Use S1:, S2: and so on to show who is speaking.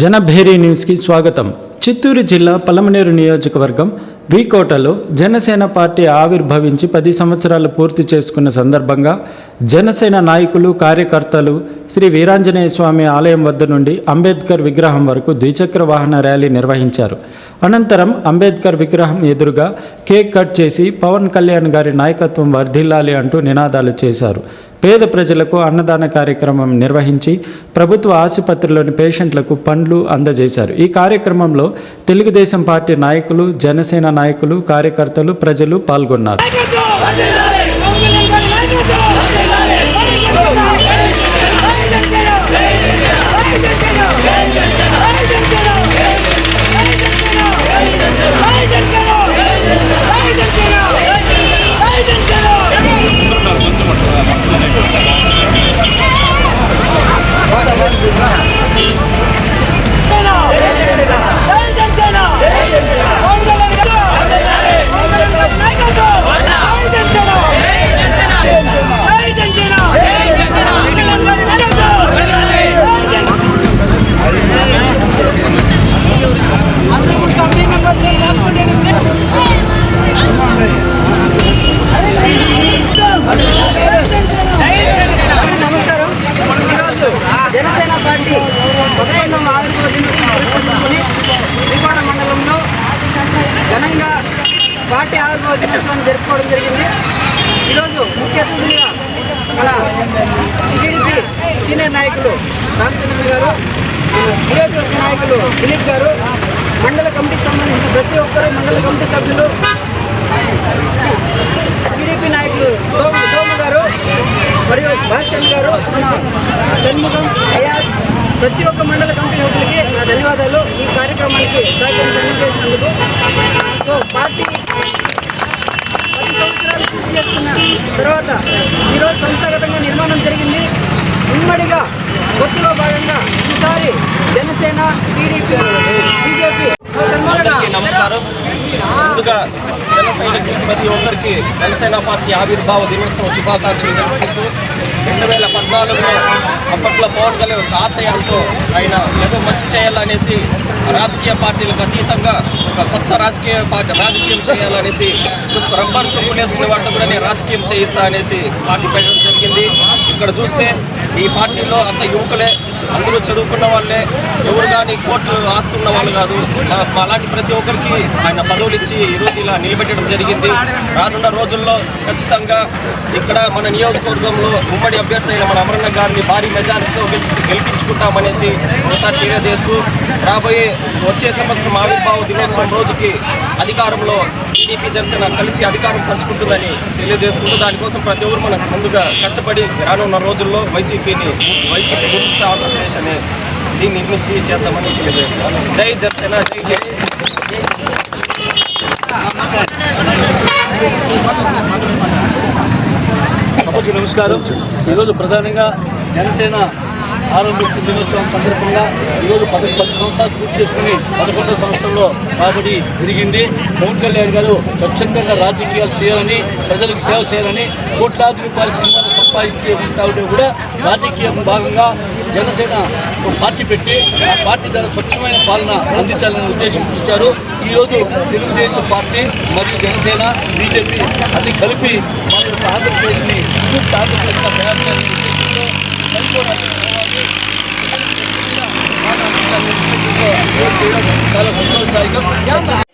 S1: జనభేరి న్యూస్కి స్వాగతం. చిత్తూరు జిల్లా పలమనేరు నియోజకవర్గం వీకోటలో జనసేన పార్టీ ఆవిర్భవించి పది సంవత్సరాలు పూర్తి చేసుకున్న సందర్భంగా జనసేన నాయకులు కార్యకర్తలు శ్రీ వీరాంజనేయ స్వామి ఆలయం వద్ద నుండి అంబేద్కర్ విగ్రహం వరకు ద్విచక్ర వాహన ర్యాలీ నిర్వహించారు. అనంతరం అంబేద్కర్ విగ్రహం ఎదురుగా కేక్ కట్ చేసి పవన్ కళ్యాణ్ గారి నాయకత్వం వర్ధిల్లాలి అంటూ నినాదాలు చేశారు. పేద ప్రజలకు అన్నదాన కార్యక్రమం నిర్వహించి ప్రభుత్వ ఆసుపత్రిలోని పేషెంట్లకు పండ్లు అందజేశారు. ఈ కార్యక్రమంలో తెలుగుదేశం పార్టీ నాయకులు జనసేన నాయకులు కార్యకర్తలు ప్రజలు పాల్గొన్నారు
S2: పార్టీ ఆవిర్భావ దినోత్సవాన్ని జరుపుకోవడం జరిగింది. ఈరోజు ముఖ్య అతిథులుగా మన టీడీపీ సీనియర్ నాయకులు రామచంద్రన్ గారు నియోజకవర్గ నాయకులు దిలీప్ గారు మండల కమిటీకి సంబంధించిన ప్రతి ఒక్కరూ మండల కమిటీ సభ్యులు టీడీపీ నాయకులు సోము సోము గారు మరియు భాస్కర్ గారు మన షణ్ముఖం అయాజ్ ప్రతి ఒక్క మండల కమిటీ సభ్యులకి నా ధన్యవాదాలు. ఈ కార్యక్రమానికి సహకరించి అందజేసినందుకు. సో పార్టీ పూర్తి చేసుకున్న తర్వాత ఈరోజు సంస్థాగతంగా నిర్మాణం జరిగింది. ఉమ్మడిగా కొత్తలో భాగంగా ఈసారి జనసేన టీడీపీ బీజేపీ.
S3: నమస్కారం. ముందుగా జన ప్రతి ఒక్కరికి జనసేన పార్టీ ఆవిర్భావ దినోత్సవ శుభాకాంక్షలు తెలుపుకుంటూ రెండు వేల పద్నాలుగులో అప్పట్లో పవన్ కళ్యాణ్ ఒక ఆశయాలతో ఆయన ఏదో మంచి చేయాలనేసి రాజకీయ పార్టీలకు అతీతంగా ఒక కొత్త రాజకీయ పార్టీ రాజకీయం చేయాలనేసి చుట్టూ రబ్బర్ చుప్పులు వేసుకునే వాటితో కూడా నేను రాజకీయం చేయిస్తా అనేసి పార్టీ పెట్టడం జరిగింది. ఇక్కడ చూస్తే ఈ పార్టీలో అంత యువకులే అందరూ చదువుకున్న వాళ్ళే ఎవరు కానీ కోర్టులు ఆస్తున్న వాళ్ళు కాదు. అలాంటి ప్రతి ఒక్కరికి ఆయన పదవులు ఇచ్చి ఈరోజు ఇలా నిలబెట్టడం జరిగింది. రానున్న రోజుల్లో ఖచ్చితంగా ఇక్కడ మన నియోజకవర్గంలో ఉమ్మడి అభ్యర్థి అయిన మన అమరన్న గారిని భారీ మెజారిటీతో గెలిపించుకుంటామనేసి ఒకసారి తెలియజేస్తూ రాబోయే వచ్చే సంవత్సరం ఆవిర్భావ దినోత్సవం రోజుకి అధికారంలో టీడీపీ జనసేన కలిసి అధికారం పంచుకుంటుందని తెలియజేసుకుంటూ దానికోసం ప్రతి ఒక్కరు మనం ముందుగా కష్టపడి రానున్న రోజుల్లో వైసీపీని వైసీపీ ఆంధ్రప్రదేశ్ అనే దీన్ని నిర్మించి చేద్దామని తెలియజేస్తున్నాను. జై జర్సేన జై జై
S4: సభకి నమస్కారం. ఈరోజు ప్రధానంగా జనసేన ఆరోగ్య దినోత్సవం సందర్భంగా ఈరోజు పది పది సంవత్సరాలు పూర్తి చేసుకుని పదకొండవ సంవత్సరంలో రాబడి పెరిగింది. పవన్ కళ్యాణ్ గారు స్వచ్ఛందంగా రాజకీయాలు చేయాలని ప్రజలకు సేవ చేయాలని కోట్లాది రూపాయల సినిమాలు పాజిటివ్ ఉంటే కూడా రాజకీయ భాగంగా జనసేన పార్టీ పెట్టి ఆ పార్టీ ద్వారా స్వచ్ఛమైన పాలన అందించాలనే ఉద్దేశం ఇచ్చారు ఈరోజు తెలుగుదేశం పార్టీ మరియు జనసేన బీజేపీ అది కలిపి మన యొక్క ఆంధ్రప్రదేశ్ని ఆంధ్రప్రదేశ్గా తయారు చేయాలనే ఉద్దేశంలో చాలా సంతోషదాయకం.